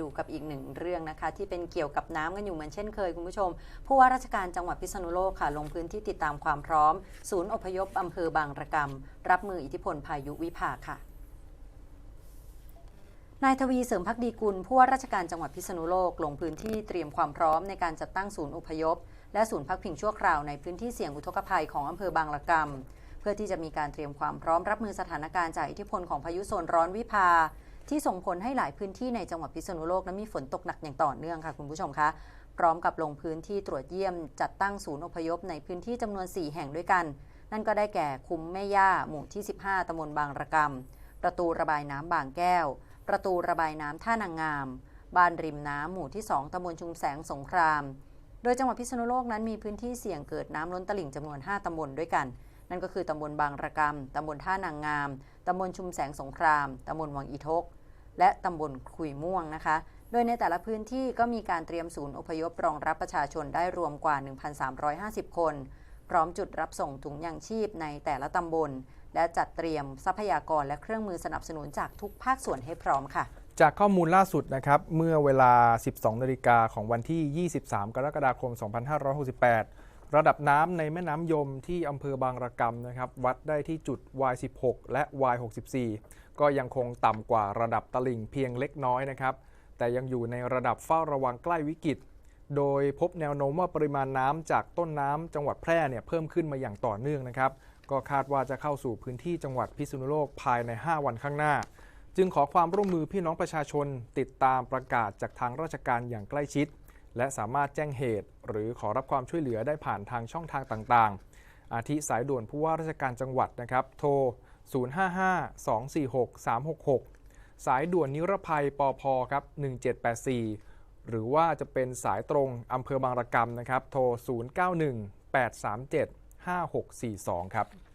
ดูกับอีกหนึ่งเรื่องนะคะ ที่เป็นเกี่ยวกับน้ำกันอยู่เหมือนเช่นเคยคุณผู้ชม ผู้ว่าราชการจังหวัดพิษณุโลกค่ะ ลงพื้นที่ติดตามความพร้อม ศูนย์อพยพอำเภอบางระกำรับมืออิทธิพลพายุวิภาค่ะ นายทวีเสริมพักดีกุลผู้ว่าราชการจังหวัดพิษณุโลก ลงพื้นที่เตรียมความพร้อมในการจัดตั้งศูนย์อพยพ และศูนย์พักพิงชั่วคราวในพื้นที่เสี่ยงอุทกภัยของอำเภอบางละกำเพื่อที่จะมีการเตรียมความพร้อมรับมือสถานการณ์จากอิทธิพลของพายุโซนร้อนวิภา ที่ส่งผลให้หลายพื้นที่ในจังหวัดพิษณุโลกนั้นมีฝนตกหนักอย่างต่อเนื่องค่ะคุณผู้ชมคะพร้อมกับลงพื้นที่ตรวจเยี่ยมจัดตั้งศูนย์อพยพในพื้นที่จำนวน 4 แห่งด้วยกัน นั่นก็ได้แก่คุ้มแม่ย่า หมู่ที่ 15ตำบลบางระกำประตูระบายน้ำบางแก้ว ประตูระบายน้ำท่านางงาม บ้านริมน้ำหมู่ที่ 2ตำบลชุมแสงสงคราม โดยจังหวัดพิษณุโลกนั้นมีพื้นที่เสี่ยงเกิดน้ำล้นตลิ่งจำนวน 5ตำบลด้วยกัน นั่นก็คือตำบลบางระกำตำบลท่านางงามตำบลชุมแสงสงครามตำบลวังอีทก และตำบลคุยม่วงนะคะ โดยในแต่ละพื้นที่ก็มีการเตรียมศูนย์อพยพรองรับประชาชนได้รวมกว่า 1,350 คน พร้อมจุดรับส่งถุงยางชีพในแต่ละตำบล และจัดเตรียมทรัพยากรและเครื่องมือสนับสนุนจากทุกภาคส่วนให้พร้อมค่ะจากข้อมูลล่าสุดนะครับ เมื่อเวลา 12 นาฬิกาของวันที่ 23 กรกฎาคม 2568 ระดับน้ำในแม่น้ำยมที่อำเภอบางระกำนะครับวัดได้ที่จุด Y16 และ Y64 ก็ยังคงต่ำกว่าระดับตลิ่งเพียงเล็กน้อยนะครับ แต่ยังอยู่ในระดับเฝ้าระวังใกล้วิกฤต โดยพบแนวโน้มว่าปริมาณน้ำจากต้นน้ำจังหวัดแพร่เนี่ยเพิ่มขึ้นมาอย่างต่อเนื่องนะครับ ก็คาดว่าจะเข้าสู่พื้นที่จังหวัดพิษณุโลกภายใน 5 วันข้างหน้า จึงขอความร่วมมือพี่น้องประชาชนติดตามประกาศจากทางราชการอย่างใกล้ชิด และสามารถแจ้งเหตุ หรือขอรับความช่วยเหลือได้ผ่านทางช่องทางต่างๆ อาทิสายด่วนผู้ว่าราชการจังหวัดนะครับ โทร 055-246-366 สายด่วนนิรภัยปอพครับ 1784 หรือว่าจะเป็นสายตรงอำเภอบางระกำนะครับ โทร 091-837-5642 ครับ